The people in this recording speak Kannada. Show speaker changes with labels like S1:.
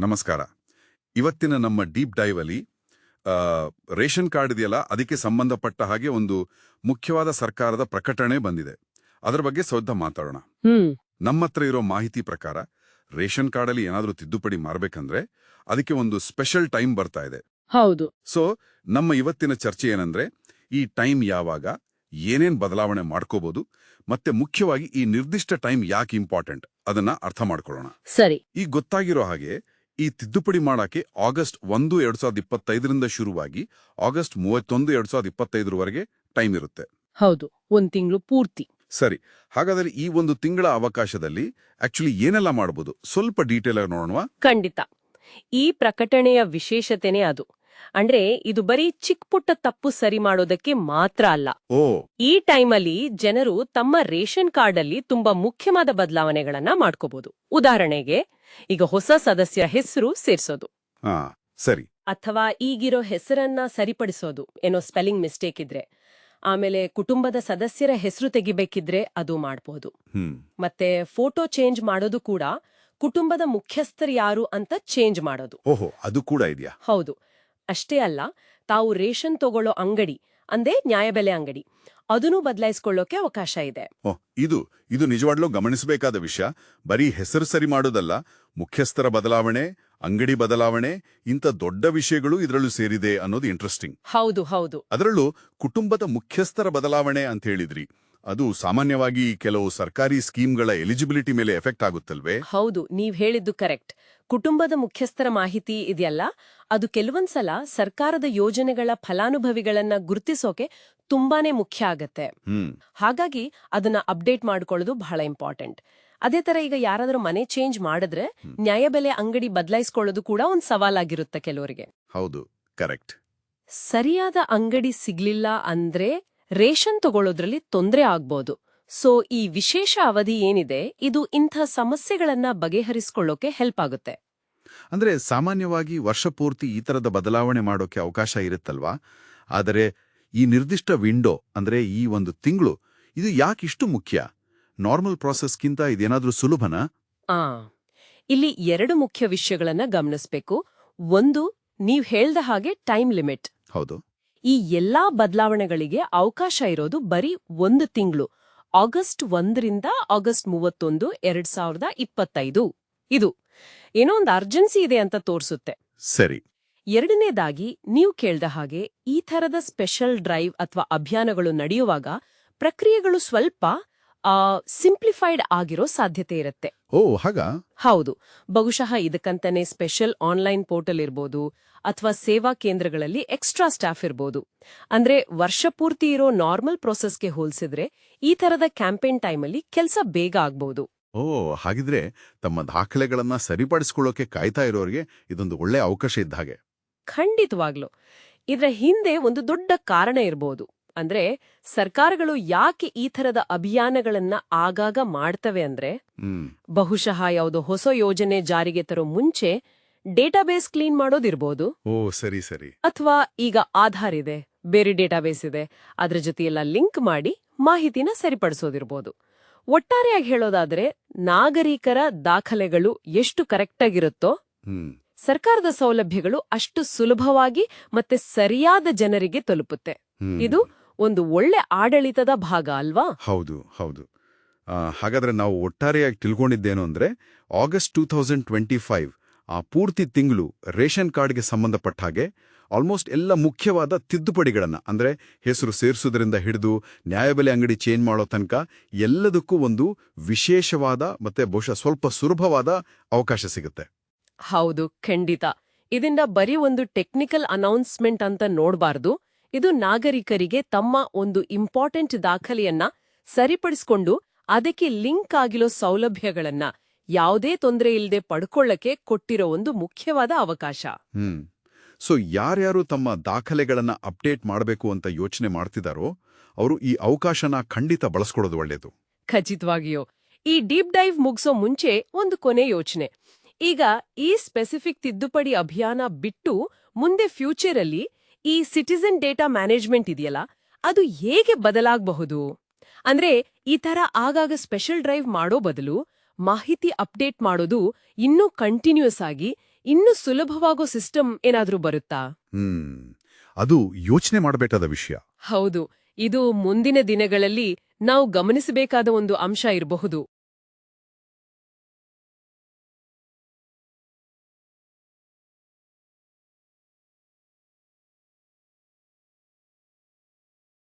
S1: ನಮಸ್ಕಾರ. ಇವತ್ತಿನ ನಮ್ಮ ಡೀಪ್ ಡೈವ್ ಅಲ್ಲಿ ರೇಷನ್ ಕಾರ್ಡ್ ಇದೆಯಲ್ಲ ಅದಕ್ಕೆ ಸಂಬಂಧಪಟ್ಟ ಹಾಗೆ ಒಂದು ಮುಖ್ಯವಾದ ಸರ್ಕಾರದ ಪ್ರಕಟಣೆ ಬಂದಿದೆ. ಅದರ ಬಗ್ಗೆ ಸ್ವಲ್ಪ ಮಾತಾಡೋಣ. ನಮ್ಮ ಹತ್ರ ಇರೋ ಮಾಹಿತಿ ಪ್ರಕಾರ ರೇಷನ್ ಕಾರ್ಡ್ ಅಲ್ಲಿ ಏನಾದರೂ ತಿದ್ದುಪಡಿ ಮಾಡಬೇಕಂದ್ರೆ ಅದಕ್ಕೆ ಒಂದು ಸ್ಪೆಷಲ್ ಟೈಮ್ ಬರ್ತಾ ಇದೆ.
S2: ಹೌದು.
S1: ಸೊ ನಮ್ಮ ಇವತ್ತಿನ ಚರ್ಚೆ ಏನಂದ್ರೆ ಈ ಟೈಮ್ ಯಾವಾಗ ಏನೇನ್ ಬದಲಾವಣೆ ಮಾಡ್ಕೋಬಹುದು ಮತ್ತೆ ಮುಖ್ಯವಾಗಿ ಈ ನಿರ್ದಿಷ್ಟ ಟೈಮ್ ಯಾಕೆ ಇಂಪಾರ್ಟೆಂಟ್ ಅದನ್ನ ಅರ್ಥ ಮಾಡ್ಕೊಳ್ಳೋಣ.
S2: ಸರಿ.
S1: ಈಗ ಗೊತ್ತಾಗಿರೋ ಹಾಗೆ ಈ ತಿದ್ದುಪಡಿ ಮಾಡಕ್ಕೆ ಆಗಸ್ಟ್ ಒಂದು ಎರಡ್ ಸಾವಿರದ ಇಪ್ಪತ್ತೈದರಿಂದ ಶುರುವಾಗಿ ಆಗಸ್ಟ್ ಮೂವತ್ತೊಂದು ಎರಡ್ ಸಾವಿರದ ಇಪ್ಪತ್ತೈದರವರೆಗೆ ಟೈಮ್ ಇರುತ್ತೆ.
S2: ಹೌದು ಒಂದು ತಿಂಗಳು ಪೂರ್ತಿ.
S1: ಸರಿ ಹಾಗಾದ್ರೆ ಈ ಒಂದು ತಿಂಗಳ ಅವಕಾಶದಲ್ಲಿ ಆಕ್ಚುಲಿ ಏನೆಲ್ಲ ಮಾಡಬಹುದು ಸ್ವಲ್ಪ ಡೀಟೇಲ್ ಆಗಿ ನೋಡೋಣ
S2: ಖಂಡಿತ. ಈ ಪ್ರಕಟಣೆಯ ವಿಶೇಷತೆನೇ ಅದು. ಅಂದ್ರೆ ಇದು ಬರೀ ಚಿಕ್ಕ ಪುಟ್ಟ ತಪ್ಪು ಸರಿ ಮಾಡೋದಕ್ಕೆ ಮಾತ್ರ ಅಲ್ಲ.
S1: ಓ.
S2: ಈ ಟೈಮಲ್ಲಿ ಜನರು ತಮ್ಮ ರೇಷನ್ ಕಾರ್ಡ್ ಅಲ್ಲಿ ತುಂಬಾ ಮುಖ್ಯವಾದ ಬದಲಾವಣೆಗಳನ್ನ ಮಾಡ್ಕೋಬಹುದು ಉದಾಹರಣೆಗೆ ಈಗ ಹೊಸ ಸದಸ್ಯ ಹೆಸರು ಸೇರಿಸೋದು.
S1: ಹಾ ಸರಿ.
S2: ಅಥವಾ ಈಗಿರೋ ಹೆಸರನ್ನ ಸರಿಪಡಿಸೋದು ಏನೋ ಸ್ಪೆಲ್ಲಿಂಗ್ ಮಿಸ್ಟೇಕ್ ಇದ್ರೆ. ಆಮೇಲೆ ಕುಟುಂಬದ ಸದಸ್ಯರ ಹೆಸರು ತೆಗಿಬೇಕಿದ್ರೆ ಅದು ಮಾಡಬಹುದು
S1: ಹ್ಮ್.
S2: ಮತ್ತೆ ಫೋಟೋ ಚೇಂಜ್ ಮಾಡೋದು ಕೂಡ ಕುಟುಂಬದ ಮುಖ್ಯಸ್ಥರು ಯಾರು ಅಂತ ಚೇಂಜ್ ಮಾಡೋದು.
S1: ಓಹೋ ಅದು ಕೂಡ ಇದೆಯಾ?
S2: ಹೌದು. ಅಷ್ಟೇ ಅಲ್ಲ ತಾವು ರೇಷನ್ ತಗೊಳ್ಳೋ ಅಂಗಡಿ ಅಂದೇ ನ್ಯಾಯಬೆಲೆ ಅಂಗಡಿ. ಅದನ್ನೂ ಬದಲಾಯಿಸಿಕೊಳ್ಳೋಕೆ ಅವಕಾಶ ಇದೆ.
S1: ಇದು ಇದು ನಿಜವಾಗ್ಲೂ ಗಮನಿಸಬೇಕಾದ ವಿಷಯ. ಬರೀ ಹೆಸರು ಸರಿ ಮಾಡೋದಲ್ಲ ಮುಖ್ಯಸ್ಥರ ಬದಲಾವಣೆ ಅಂಗಡಿ ಬದಲಾವಣೆ ಇಂಥ ದೊಡ್ಡ ವಿಷಯಗಳು ಇದರಲ್ಲೂ ಸೇರಿದೆ ಅನ್ನೋದು ಇಂಟ್ರೆಸ್ಟಿಂಗ್
S2: ಹೌದು ಹೌದು.
S1: ಅದರಲ್ಲೂ ಕುಟುಂಬದ ಮುಖ್ಯಸ್ಥರ ಬದಲಾವಣೆ ಅಂತ ಹೇಳಿದ್ರಿ. ಅದು ಸಾಮಾನ್ಯವಾಗಿ ಕೆಲವು ಸರ್ಕಾರಿ ಸ್ಕೀಮ್ಗಳ ಎಲಿಜಿಬಿಲಿಟಿ ಮೇಲೆ ಎಫೆಕ್ಟ್ ಆಗುತ್ತಲ್ವೇ?
S2: ಹೌದು ನೀವ್ ಹೇಳಿದ್ದು ಕರೆಕ್ಟ್. ಕುಟುಂಬದ ಮುಖ್ಯಸ್ಥರ ಮಾಹಿತಿ ಇದೆಯಲ್ಲ ಅದು ಕೆಲವೊಂದ್ಸಲ ಸರ್ಕಾರದ ಯೋಜನೆಗಳ ಫಲಾನುಭವಿಗಳನ್ನ ಗುರುತಿಸೋಕೆ ತುಂಬಾನೇ ಮುಖ್ಯ ಆಗತ್ತೆ. ಹಾಗಾಗಿ ಅದನ್ನ ಅಪ್ಡೇಟ್ ಮಾಡ್ಕೊಳ್ಳೋದು ಬಹಳ ಇಂಪಾರ್ಟೆಂಟ್. ಅದೇ ತರ ಈಗ ಯಾರಾದರೂ ಮನೆ ಚೇಂಜ್ ಮಾಡಿದ್ರೆ ನ್ಯಾಯಬೆಲೆ ಅಂಗಡಿ ಬದಲಾಯಿಸ್ಕೊಳ್ಳೋದು ಕೂಡ ಒಂದ್ ಸವಾಲಾಗಿರುತ್ತೆ ಕೆಲವರಿಗೆ.
S1: ಹೌದು ಕರೆಕ್ಟ್.
S2: ಸರಿಯಾದ ಅಂಗಡಿ ಸಿಗ್ಲಿಲ್ಲ ಅಂದ್ರೆ ರೇಷನ್ ತಗೊಳ್ಳೋದ್ರಲ್ಲಿ ತೊಂದ್ರೆ ಆಗ್ಬೋದು. ಸೊ ಈ ವಿಶೇಷ ಅವಧಿ ಏನಿದೆ ಇದು ಇಂಥ ಸಮಸ್ಯೆಗಳನ್ನ ಬಗೆಹರಿಸ್ಕೊಳ್ಳೋಕೆ ಹೆಲ್ಪ್ ಆಗುತ್ತೆ.
S1: ಅಂದ್ರೆ ಸಾಮಾನ್ಯವಾಗಿ ವರ್ಷ ಪೂರ್ತಿ ಈ ತರದ ಬದಲಾವಣೆ ಮಾಡೋಕೆ ಅವಕಾಶ ಇರುತ್ತಲ್ವಾ? ಆದರೆ ಈ ನಿರ್ದಿಷ್ಟ ವಿಂಡೋ ಅಂದ್ರೆ ಈ ಒಂದು ತಿಂಗಳು ಇದು ಯಾಕಿಷ್ಟು ಮುಖ್ಯ? ನಾರ್ಮಲ್ ಪ್ರಾಸೆಸ್ಗಿಂತ ಇದೇನಾದ್ರೂ ಸುಲಭನಾ?
S2: ಆ ಇಲ್ಲಿ ಎರಡು ಮುಖ್ಯ ವಿಷಯಗಳನ್ನ ಗಮನಿಸಬೇಕು. ಒಂದು ನೀವು ಹೇಳ್ದ ಹಾಗೆ ಟೈಮ್ ಲಿಮಿಟ್.
S1: ಹೌದು.
S2: ಈ ಎಲ್ಲಾ ಬದಲಾವಣೆಗಳಿಗೆ ಅವಕಾಶ ಇರೋದು ಬರೀ ಒಂದು ತಿಂಗಳು. ಆಗಸ್ಟ್ ಒಂದರಿಂದ ಆಗಸ್ಟ್ ಮೂವತ್ತೊಂದು ಎರಡ್ ಸಾವಿರದ ಇಪ್ಪತ್ತೈದು. ಇದು. ಏನೋ ಒಂದು ಅರ್ಜೆನ್ಸಿ ಇದೆ ಅಂತ ತೋರಿಸುತ್ತೆ.
S1: ಸರಿ.
S2: ಎರಡನೇದಾಗಿ ನೀವು ಕೇಳ್ದ ಹಾಗೆ ಈ ಥರದ ಸ್ಪೆಷಲ್ ಡ್ರೈವ್ ಅಥವಾ ಅಭಿಯಾನಗಳು ನಡೆಯುವಾಗ ಪ್ರಕ್ರಿಯೆಗಳು ಸ್ವಲ್ಪ ಸಿಂಪ್ಲಿಫೈಡ್ ಆಗಿರೋ ಸಾಧ್ಯತೆ ಇರುತ್ತೆ.
S1: ಓ ಹಾಗ?
S2: ಹೌದು. ಬಹುಶಃ ಇದಕ್ಕಂತಾನೆ ಸ್ಪೆಷಲ್ ಆನ್ಲೈನ್ ಪೋರ್ಟಲ್ ಇರ್ಬೋದು ಅಥವಾ ಸೇವಾ ಕೇಂದ್ರಗಳಲ್ಲಿ ಎಕ್ಸ್ಟ್ರಾ ಸ್ಟಾಫ್ ಇರ್ಬೋದು. ಅಂದ್ರೆ ವರ್ಷ ಪೂರ್ತಿ ಇರೋ ನಾರ್ಮಲ್ ಪ್ರೊಸೆಸ್ಗೆ ಹೋಲಿಸಿದ್ರೆ ಈ ತರದ ಕ್ಯಾಂಪೇನ್ ಟೈಮಲ್ಲಿ ಕೆಲಸ ಬೇಗ ಆಗ್ಬೋದು.
S1: ಓ ಹಾಗಿದ್ರೆ ತಮ್ಮ ದಾಖಲೆಗಳನ್ನ ಸರಿಪಡಿಸಿಕೊಳ್ಳೋಕೆ ಕಾಯ್ತಾ ಇರೋರಿಗೆ ಇದೊಂದು ಒಳ್ಳೆ ಅವಕಾಶ ಇದ್ದ ಹಾಗೆ.
S2: ಖಂಡಿತವಾಗ್ಲು. ಇದರ ಹಿಂದೆ ಒಂದು ದೊಡ್ಡ ಕಾರಣ ಇರ್ಬೋದು. ಅಂದ್ರೆ ಸರ್ಕಾರಗಳು ಯಾಕೆ ಈ ಥರದ ಅಭಿಯಾನಗಳನ್ನ ಆಗಾಗ ಮಾಡ್ತವೆ ಅಂದ್ರೆ ಬಹುಶಃ ಯಾವುದೋ ಹೊಸ ಯೋಜನೆ ಜಾರಿಗೆ ತರೋ ಮುಂಚೆ ಡೇಟಾಬೇಸ್ ಕ್ಲೀನ್ ಮಾಡೋದಿರ್ಬೋದು.
S1: ಓ ಸರಿ ಸರಿ.
S2: ಅಥವಾ ಈಗ ಆಧಾರ್ ಇದೆ ಬೇರೆ ಡೇಟಾಬೇಸ್ ಇದೆ ಅದ್ರ ಜೊತೆಯೆಲ್ಲ ಲಿಂಕ್ ಮಾಡಿ ಮಾಹಿತಿನ ಸರಿಪಡಿಸೋದಿರ್ಬೋದು. ಒಟ್ಟಾರೆಯಾಗಿ ಹೇಳೋದಾದ್ರೆ ನಾಗರಿಕರ ದಾಖಲೆಗಳು ಎಷ್ಟು ಕರೆಕ್ಟ್
S1: ಆಗಿರುತ್ತೋ
S2: ಸರ್ಕಾರದ ಸೌಲಭ್ಯಗಳು ಅಷ್ಟು ಸುಲಭವಾಗಿ ಮತ್ತೆ ಸರಿಯಾದ ಜನರಿಗೆ ತಲುಪುತ್ತೆ. ಇದು ಒಂದು ಒಳ್ಳೆ ಆಡಳಿತದ ಭಾಗ ಅಲ್ವಾ?
S1: ಹೌದು ಹೌದು. ಹಾಗಾದ್ರೆ ನಾವು ಒಟ್ಟಾರೆಯಾಗಿ ತಿಳ್ಕೊಂಡಿದ್ದೇನು ಅಂದ್ರೆ August two thousand twenty five ಆ ಪೂರ್ತಿ ತಿಂಗಳು ರೇಷನ್ ಕಾರ್ಡ್ಗೆ ಸಂಬಂಧಪಟ್ಟ ಹಾಗೆ ಆಲ್ಮೋಸ್ಟ್ ಎಲ್ಲ ಮುಖ್ಯವಾದ ತಿದ್ದುಪಡಿಗಳನ್ನು ಅಂದ್ರೆ ಹೆಸರು ಸೇರಿಸೋದ್ರಿಂದ ಹಿಡಿದು ನ್ಯಾಯಬೆಲೆ ಅಂಗಡಿ ಚೇಂಜ್ ಮಾಡೋ ತನಕ ಎಲ್ಲದಕ್ಕೂ ಒಂದು ವಿಶೇಷವಾದ ಮತ್ತೆ ಬಹುಶಃ ಸ್ವಲ್ಪ ಸುಲಭವಾದ ಅವಕಾಶ ಸಿಗುತ್ತೆ.
S2: ಹೌದು ಖಂಡಿತ. ಇದರಿಂದ ಬರೀ ಒಂದು ಟೆಕ್ನಿಕಲ್ ಅನೌನ್ಸ್ಮೆಂಟ್ ಅಂತ ನೋಡಬಾರ್ದು. ಇದು ನಾಗರಿಕರಿಗೆ ತಮ್ಮ ಒಂದು ಇಂಪಾರ್ಟೆಂಟ್ ದಾಖಲೆಯನ್ನ ಸರಿಪಡಿಸಿಕೊಂಡು ಅದಕ್ಕೆ ಲಿಂಕ್ ಆಗಿರೋ ಸೌಲಭ್ಯಗಳನ್ನ ಯಾವುದೇ ತೊಂದರೆ ಇಲ್ಲದೆ ಪಡ್ಕೊಳ್ಳಕ್ಕೆ ಕೊಟ್ಟಿರೋ ಒಂದು ಮುಖ್ಯವಾದ ಅವಕಾಶ.
S1: ಹ್ಮ್. ಸೊ ಯಾರ್ಯಾರು ತಮ್ಮ ದಾಖಲೆಗಳನ್ನ ಅಪ್ಡೇಟ್ ಮಾಡಬೇಕು ಅಂತ ಯೋಚನೆ ಮಾಡ್ತಿದಾರೋ ಅವರು ಈ ಅವಕಾಶನ ಖಂಡಿತ ಬಳಸ್ಕೊಡೋದು ಒಳ್ಳೆಯದು
S2: ಖಚಿತವಾಗಿಯೋ ಈ ಡೀಪ್ ಡೈವ್ ಮುಗಿಸೋ ಮುಂಚೆ ಒಂದು ಕೊನೆ ಯೋಚನೆ. ಈಗ ಈ ಸ್ಪೆಸಿಫಿಕ್ ತಿದ್ದುಪಡಿ ಅಭಿಯಾನ ಬಿಟ್ಟು ಮುಂದೆ ಫ್ಯೂಚರ್ ಅಲ್ಲಿ ಈ ಸಿಟಿಸನ್ ಡೇಟಾ ಮ್ಯಾನೇಜ್ಮೆಂಟ್ ಇದೆಯಲ್ಲ ಅದು ಹೇಗೆ ಬದಲಾಗಬಹುದು? ಅಂದ್ರೆ ಈ ತರ ಆಗಾಗ ಸ್ಪೆಷಲ್ ಡ್ರೈವ್ ಮಾಡೋ ಬದಲು ಮಾಹಿತಿ ಅಪ್ಡೇಟ್ ಮಾಡೋದು ಇನ್ನೂ ಕಂಟಿನ್ಯೂಸ್ ಆಗಿ ಇನ್ನು ಸುಲಭವಾಗೋ ಸಿಸ್ಟಮ್ ಏನಾದ್ರೂ ಬರುತ್ತಾ?
S1: ಹ್ಮ್ ಅದು ಯೋಚನೆ ಮಾಡಬೇಕಾದ ವಿಷಯ.
S2: ಹೌದು ಇದು ಮುಂದಿನ ದಿನಗಳಲ್ಲಿ ನಾವು ಗಮನಿಸಬೇಕಾದ ಒಂದು ಅಂಶ ಇರಬಹುದು.